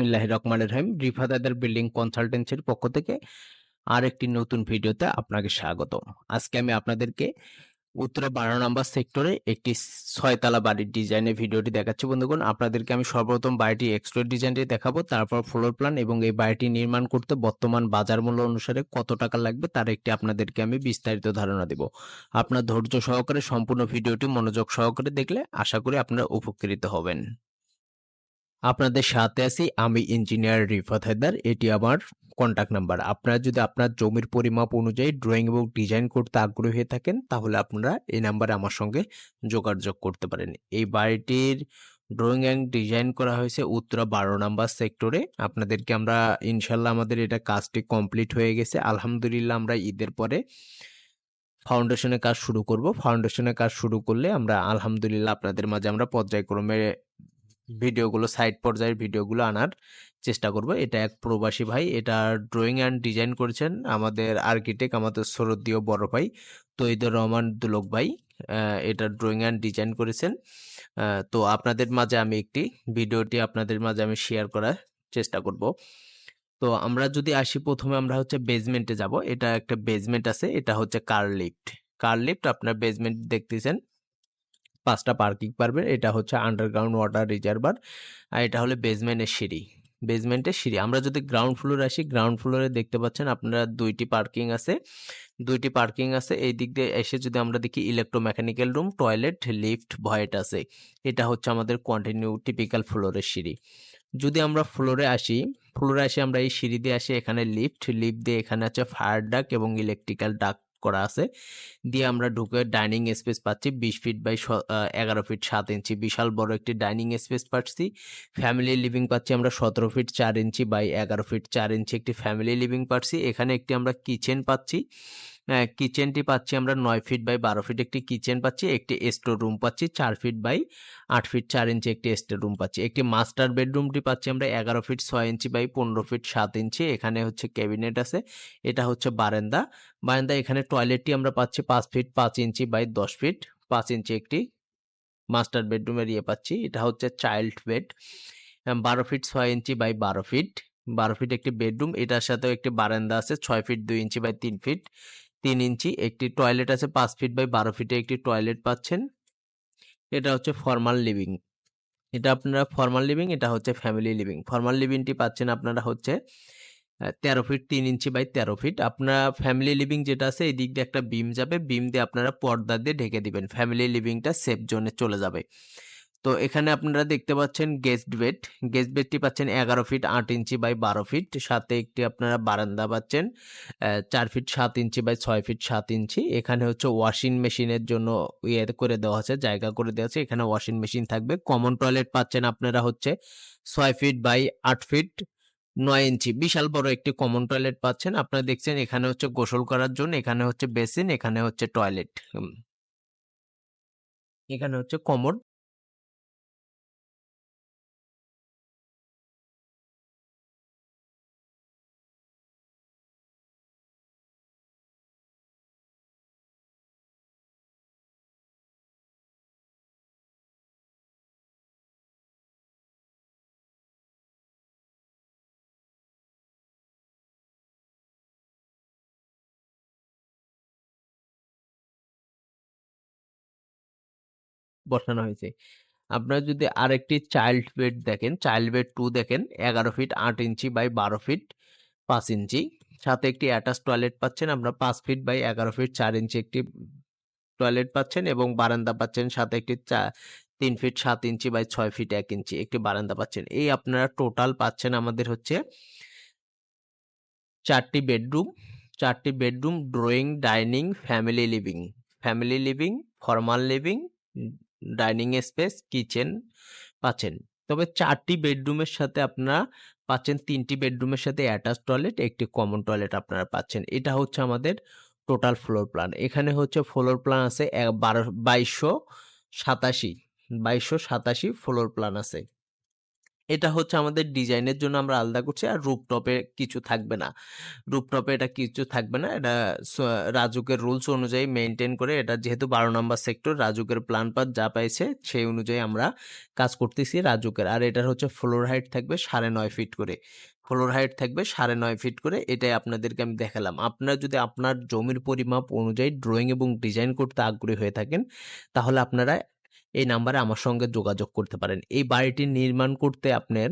বিসমিল্লাহ রহমান রহিম। রিফাদাদার বিল্ডিং কনসালটেন্সির পক্ষ থেকে আরেকটি নতুন ভিডিওতে আপনাকে স্বাগত আজকে আমি আপনাদেরকে উত্তরে বারো নম্বর সেক্টরে একটি ছয়তলা বাড়ির ডিজাইনের ভিডিওটি দেখাচ্ছি। বন্ধুগণ, আপনাদেরকে আমি সর্বপ্রথম বাড়িটি এক্সট্রিয়ার ডিজাইনটি দেখাবো, তারপর ফ্লোর প্ল্যান এবং এই বাড়িটি নির্মাণ করতে বর্তমান বাজার মূল্য অনুসারে কত টাকা লাগবে তার একটি আপনাদেরকে আমি বিস্তারিত ধারণা দেব। আপনার ধৈর্য সহকারে সম্পূর্ণ ভিডিওটি মনোযোগ সহকারে দেখলে আশা করি আপনারা উপকৃত হবেন। আপনাদের সাথে আছি আমি ইঞ্জিনিয়ার রিফাত হায়দার, এটি আমার কন্ট্যাক্ট নাম্বার আপনারা যদি আপনার জমির পরিমাপ অনুযায়ী ড্রয়িং এবং ডিজাইন করতে আগ্রহী হয়ে থাকেন, তাহলে আপনারা এই নাম্বারে আমার সঙ্গে যোগাযোগ করতে পারেন। এই বাড়িটির ড্রয়িং অ্যান্ড ডিজাইন করা হয়েছে উত্তরা বারো নাম্বার সেক্টরে আপনাদেরকে আমরা, ইনশাল্লাহ আমাদের এটা কাজটি কমপ্লিট হয়ে গেছে। আলহামদুলিল্লাহ আমরা ঈদের পরে ফাউন্ডেশনের কাজ শুরু করব। ফাউন্ডেশনের কাজ শুরু করলে আমরা আলহামদুলিল্লাহ আপনাদের মাঝে আমরা পর্যায়ক্রমে ভিডিওগুলো সাইড পর্যায়ের ভিডিওগুলো আনার চেষ্টা করব। এটা এক প্রবাসী ভাই, এটা ড্রয়িং অ্যান্ড ডিজাইন করেছেন আমাদের আর্কিটেক্ট আমাদের শরদীয় বড় ভাই তৈদুর রহমান দুলক ভাই। এটা ড্রয়িং অ্যান্ড ডিজাইন করেছেন। তো আপনাদের মাঝে আমি একটি ভিডিওটি আপনাদের মাঝে আমি শেয়ার করার চেষ্টা করব। তো আমরা যদি আসি প্রথমে আমরা হচ্ছে বেজমেন্টে যাব। এটা একটা বেজমেন্ট আছে, এটা হচ্ছে কার লিফট কার লিফট আপনার বেজমেন্ট দেখতেছেন। পাঁচটা পার্কিং পারবেন এটা হচ্ছে আন্ডারগ্রাউন্ড ওয়াটার রিজার্ভার আর এটা হলো বেসমেন্টের সিঁড়ি। বেসমেন্টের সিঁড়ি। আমরা যদি গ্রাউন্ড ফ্লোরে আসি গ্রাউন্ড ফ্লোরে দেখতে পাচ্ছেন আপনারা দুইটি পার্কিং আছে। দুইটি পার্কিং আছে। এই দিক দিয়ে এসে যদি আমরা দেখি ইলেকট্রোমেকানিক্যাল রুম টয়লেট লিফট ভয়েট আছে। এটা হচ্ছে আমাদের কন্টিনিউ টিপিক্যাল ফ্লোরের সিঁড়ি। যদি আমরা ফ্লোরে আসি ফ্লোরে আসি আমরা এই সিঁড়ি দিয়ে আসি, এখানে লিফট লিফট দিয়ে এখানে আছে ফায়ার ডাক এবং ইলেকট্রিক্যাল ডাক করা আছে। দিয়ে আমরা ঢুকে ডাইনিং স্পেস পাচ্ছি বিশ ফিট বাই এগারো ফিট সাত ইঞ্চি। বিশাল বড় একটি ডাইনিং স্পেস পাচ্ছি। ফ্যামিলি লিভিং পাচ্ছি আমরা সতেরো ফিট চার ইঞ্চি বাই এগারো ফিট চার ইঞ্চি একটি ফ্যামিলি লিভিং পাচ্ছি। এখানে একটি আমরা কিচেন পাচ্ছি। কিচেনটি পাচ্ছি আমরা নয় ফিট বাই বারো ফিট একটি কিচেন পাচ্ছি, একটি স্টোর রুম পাচ্ছি, চার ফিট বাই আট ফিট চার ইঞ্চি একটি স্টোর রুম পাচ্ছি। একটি মাস্টার বেডরুমটি পাচ্ছি আমরা এগারো ফিট ছয় ইঞ্চি বাই পনেরো ফিট সাত ইঞ্চি এখানে হচ্ছে ক্যাবিনেট আছে, এটা হচ্ছে বারান্দা। বারান্দা এখানে টয়লেটটি আমরা পাচ্ছি পাঁচ ফিট পাঁচ ইঞ্চি বাই দশ ফিট পাঁচ ইঞ্চি একটি মাস্টার বেডরুমের ইয়ে পাচ্ছি, এটা হচ্ছে চাইল্ড বেড বারো ফিট ছয় ইঞ্চি বাই বারো ফিট বারো ফিট একটি বেডরুম এটার সাথেও একটি বারান্দা আছে, ছয় ফিট দুই ইঞ্চি বাই তিন ফিট তিন ইঞ্চি, একটি টয়লেট আছে, পাঁচ ফিট বাই বারো ফিটে একটি টয়লেট পাচ্ছেন। এটা হচ্ছে ফর্মাল লিভিং এটা আপনারা ফর্মাল লিভিং এটা হচ্ছে ফ্যামিলি লিভিং ফর্মাল লিভিংটি পাচ্ছেন আপনারা হচ্ছে তেরো ফিট তিন ইঞ্চি বাই তেরো ফিট আপনারা ফ্যামিলি লিভিং যেটা আছে, এই দিক দিয়ে একটা বিম যাবে। বিম দিয়ে আপনারা পর্দা দিয়ে ঢেকে দিবেন। ফ্যামিলি লিভিংটা সেফ জোনে চলে যাবে। তো এখানে আপনারা দেখতে পাচ্ছেন গেস্ট বেড গেস্ট বেডটি পাচ্ছেন এগারো ফিট আট ইঞ্চি বাই বারো ফিট সাথে একটি আপনারা বারান্দা পাচ্ছেন চার ফিট সাত ইঞ্চি বাই ছয় ফিট সাত ইঞ্চি। এখানে হচ্ছে ওয়াশিং মেশিনের জন্য ইয়ে করে দেওয়া আছে, জায়গা করে দেওয়া আছে। এখানে ওয়াশিং মেশিন থাকবে। কমন টয়লেট পাচ্ছেন আপনারা হচ্ছে ছয় ফিট বাই আট ফিট নয় ইঞ্চি। বিশাল বড় একটি কমন টয়লেট পাচ্ছেন। আপনারা দেখছেন এখানে হচ্ছে গোসল করার জন্য, এখানে হচ্ছে বেসিন এখানে হচ্ছে টয়লেট এখানে হচ্ছে কমোড বসানো হয়েছে। আপনারা যদি আরেকটি চাইল্ড বেড দেখেন চাইল্ড বেড টু দেখেন, এগারো ফিট আট ইঞ্চি বাই বারো ফিট পাঁচ ইঞ্চি। সাথে একটি অ্যাটাচ টয়লেট পাচ্ছেন আমরা পাঁচ ফিট বাই এগারো ফিট চার ইঞ্চি একটি টয়লেট পাচ্ছেন এবং বারান্দা পাচ্ছেন, সাথে একটি চা, তিন ফিট সাত ইঞ্চি বাই ছয় ফিট এক ইঞ্চি একটি বারান্দা পাচ্ছেন। এই আপনারা টোটাল পাচ্ছেন আমাদের হচ্ছে চারটি বেডরুম চারটি bedroom drawing dining family living family living formal living dining space, kitchen পাচ্ছেন। তবে চারটি বেডরুমের সাথে আপনারা পাচ্ছেন, তিনটি বেডরুমের সাথে অ্যাটাচ টয়লেট, একটি কমন টয়লেট আপনারা পাচ্ছেন। এটা হচ্ছে আমাদের টোটাল ফ্লোর প্ল্যান। এখানে হচ্ছে ফ্লোর প্ল্যান আছে বারো বাইশশো সাতাশি বাইশশো সাতাশি ফ্লোর প্ল্যান আছে। এটা হচ্ছে আমাদের ডিজাইনের জন্য আমরা আলাদা করছি, আর রুপটপে কিছু থাকবে না। রুপটপে এটা কিছু থাকবে না, এটা রাজুকের রুলস অনুযায়ী মেনটেন করে এটা যেহেতু বারো নম্বর সেক্টর রাজুকের প্ল্যান পাত যা পাইছে সেই অনুযায়ী আমরা কাজ করতেছি রাজুকের। আর এটার হচ্ছে ফ্লোর হাইট থাকবে সাড়ে নয় ফিট করে। ফ্লোর হাইট থাকবে সাড়ে নয় ফিট করে, এটাই আপনাদেরকে আমি দেখালাম। আপনারা যদি আপনার জমির পরিমাপ অনুযায়ী ড্রয়িং এবং ডিজাইন করতে আগ্রহী হয়ে থাকেন, তাহলে আপনারা এই নাম্বারে আমার সঙ্গে যোগাযোগ করতে পারেন। এই বাড়িটি নির্মাণ করতে আপনার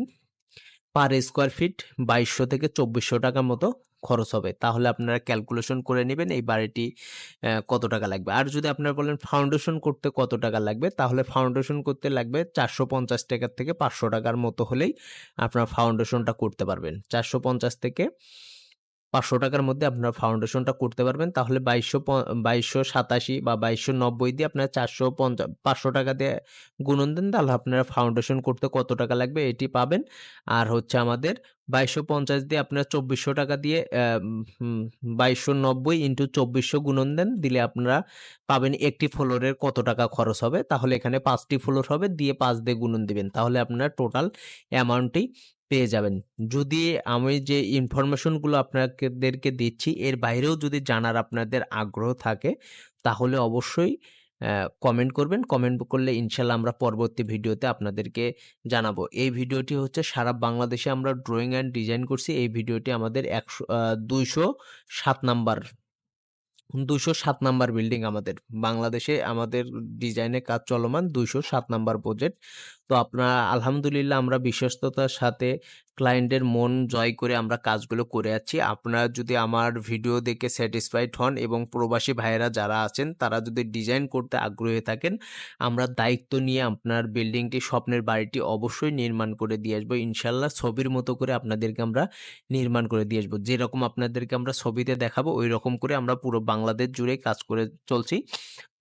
পার স্কোয়ার ফিট বাইশশো থেকে চব্বিশশো টাকা মতো খরচ হবে। তাহলে আপনারা ক্যালকুলেশন করে নেবেন এই বাড়িটি কত টাকা লাগবে। আর যদি আপনারা বলেন ফাউন্ডেশন করতে কত টাকা লাগবে, তাহলে ফাউন্ডেশন করতে লাগবে চারশো পঞ্চাশ টাকার থেকে পাঁচশো টাকার মতো হলেই আপনারা ফাউন্ডেশনটা করতে পারবেন। চারশো পঞ্চাশ থেকে পাঁচশো টাকার মধ্যে আপনার ফাউন্ডেশনটা করতে পারবেন। তাহলে বাইশশো বাইশশো সাতাশি বা বাইশশো নব্বই দিয়ে আপনার চারশো পঞ্চাশ পাঁচশো টাকা দিয়ে গুণন দেন, তাহলে আপনারা ফাউন্ডেশন করতে কত টাকা লাগবে এটি পাবেন। আর হচ্ছে আমাদের বাইশশো পঞ্চাশ দিয়ে আপনার চব্বিশশো টাকা দিয়ে বাইশশো নব্বই ইন্টু চব্বিশশো গুণন দেন, দিলে আপনারা পাবেন একটি ফ্লোরের কত টাকা খরচ হবে। তাহলে এখানে পাঁচটি ফ্লোর হবে, দিয়ে পাঁচ দিয়ে গুণন দিবেন। তাহলে আপনার টোটাল অ্যামাউন্টটি পেয়ে যাবেন। যদি আমি যে ইনফরমেশনগুলো আপনাদেরকে দিচ্ছি, এর বাইরেও যদি জানার আপনাদের আগ্রহ থাকে, তাহলে অবশ্যই কমেন্ট করবেন। কমেন্ট করলে ইনশাল্লাহ আমরা পরবর্তী ভিডিওতে আপনাদেরকে জানাব। এই ভিডিওটি হচ্ছে সারা বাংলাদেশে আমরা ড্রয়িং অ্যান্ড ডিজাইন করছি। এই ভিডিওটি আমাদের একশো দুইশো সাত নাম্বার দুশো সাত নাম্বার বিল্ডিং আমাদের। বাংলাদেশে আমাদের ডিজাইনে কাজ চলমান দুইশো সাত নাম্বার প্রজেক্ট তো আপনারা আলহামদুলিল্লাহ আমরা বিশ্বস্ততার সাথে ক্লায়েন্টের মন জয় করে আমরা কাজগুলো করে যাচ্ছি। আপনারা যদি আমার ভিডিও দেখে স্যাটিসফাইড হন এবং প্রবাসী ভাইয়েরা যারা আছেন, তারা যদি ডিজাইন করতে আগ্রহী থাকেন, আমরা দায়িত্ব নিয়ে আপনার বিল্ডিংটি স্বপ্নের বাড়িটি অবশ্যই নির্মাণ করে দিয়ে আসব। ইনশাল্লাহ ছবির মতো করে আপনাদেরকে আমরা নির্মাণ করে দিয়ে আসব। যেরকম আপনাদেরকে আমরা ছবিতে দেখাবো ওই রকম করে আমরা পুরো বাংলাদেশ জুড়ে কাজ করে চলছি।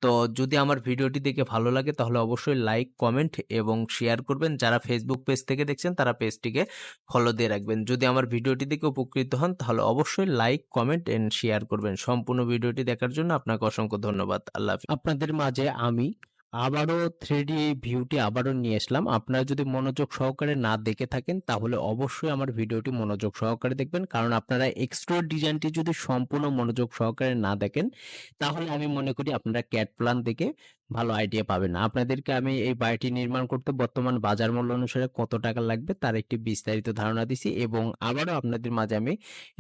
তো যদি আমার ভিডিওটি দেখে ভালো লাগে, তাহলে অবশ্যই লাইক কমেন্ট এবং শেয়ার করবেন। যারা ফেসবুক পেজ থেকে দেখছেন, তারা পেজটিকে ফলো দিয়ে রাখবেন। যদি আমার ভিডিওটি দেখে উপকৃত হন, তাহলে অবশ্যই লাইক কমেন্ট এন্ড শেয়ার করবেন। সম্পূর্ণ ভিডিওটি দেখার জন্য আপনাকে অসংখ্য ধন্যবাদ। আল্লাহ। আপনাদের মাঝে আমি আবারও থ্রি ডি ভিউটি আবারও নিয়ে আসলাম। আপনারা যদি মনোযোগ সহকারে না দেখে থাকেন, তাহলে অবশ্যই আমার ভিডিওটি মনোযোগ সহকারে দেখবেন। কারণ আপনারা এক্সট্রা ডিজাইনটি যদি সম্পূর্ণ মনোযোগ সহকারে না দেখেন, তাহলে আমি মনে করি আপনারা ক্যাট প্ল্যান দেখে ভালো আইডিয়া পাবেন। আপনাদেরকে আমি এই বাড়িটি নির্মাণ করতে বর্তমান বাজার মূল্য অনুসারে কত টাকা লাগবে তার একটি বিস্তারিত ধারণা দিছি এবং আবারও আপনাদের মাঝে আমি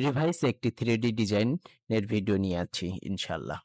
রিভাইস একটি থ্রি ডি ডিজাইনের ভিডিও নিয়ে আছি ইনশাল্লাহ